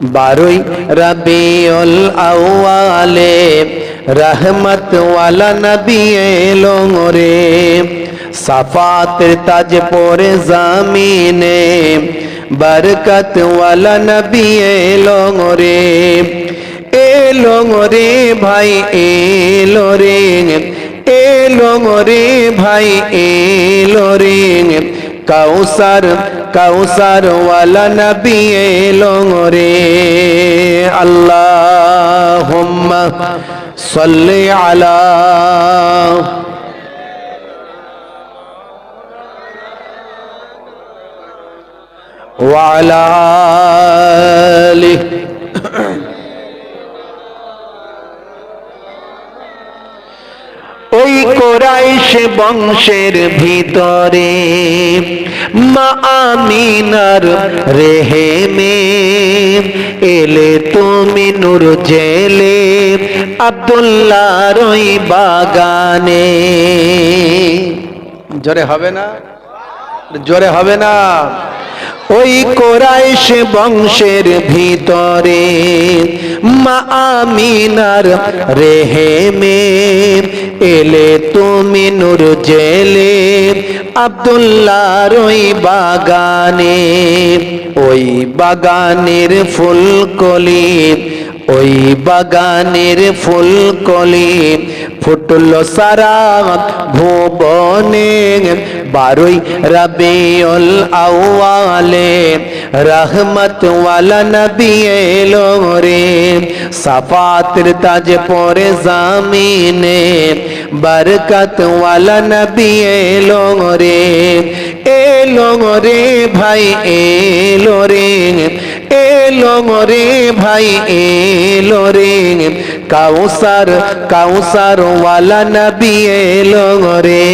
বারোই রবিউল আউয়ালে, রহমত ওয়ালা নবী এলো রে। সাফাতের তাজ পরে জামিনে বরকত ওয়ালা নবী এলো রে। এলো রে ভাই, এলো রে এলো রে ভাই, এলো রে। কাউসার কাউসার ওয়ালা নবী এলো রে আল্লাহুম্মা সাল্লি আলা وعلى ওই কোরাইশ বংশের ভিতরে মা আমিনার রেহেমে এলে তুমি নূর জেলে আব্দুল্লাহর ওই বাগানে। জোরে হবে না? জোরে হবে না? ওই কোরাইশ বংশের ভিতরে মা আমিনার রেহেমে এলে তুমি নূর জেলে, আব্দুল্লাহর ওই বাগানে, ওই বাগানের ফুলকলি, ওই বাগানের ফুলকলি ফুটল সারা ভুবনে। বারোই রবিউল আউয়ালে রহমত ওয়ালা নবী এলো রে। সাফাতের তাজ পরে জামিনে বরকত ওয়ালা নবী এলো রে এলো রে ভাই, এলো রে এলো রে ভাই, এলো রে। কাউসার কাউসার ওয়ালা নবী এলো রে।